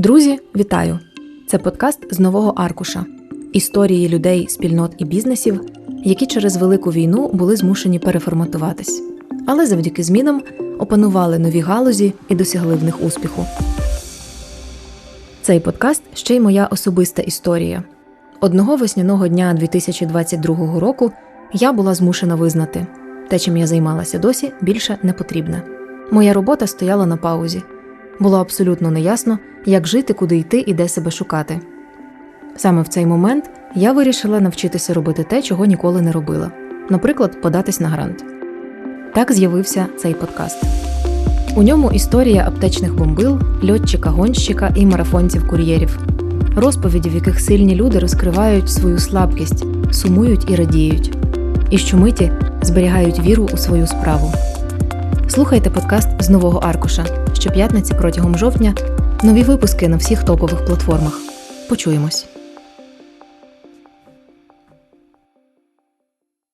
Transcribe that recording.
Друзі, вітаю! Це подкаст з нового аркуша історії людей, спільнот і бізнесів, які через велику війну були змушені переформатуватись, але завдяки змінам опанували нові галузі і досягли в них успіху. Цей подкаст ще й моя особиста історія. Одного весняного дня 2022 року я була змушена визнати, те, чим я займалася досі, більше не потрібне. Моя робота стояла на паузі. Було абсолютно неясно, як жити, куди йти і де себе шукати. Саме в цей момент я вирішила навчитися робити те, чого ніколи не робила, наприклад, податись на грант. Так з'явився цей подкаст. У ньому історія аптечних бомбил, льотчика, гонщика і марафонців-кур'єрів, розповіді, в яких сильні люди розкривають свою слабкість, сумують і радіють, і щомиті зберігають віру у свою справу. Слухайте подкаст з нового аркуша щоп'ятниці протягом жовтня. Нові випуски на всіх топових платформах. Почуємось.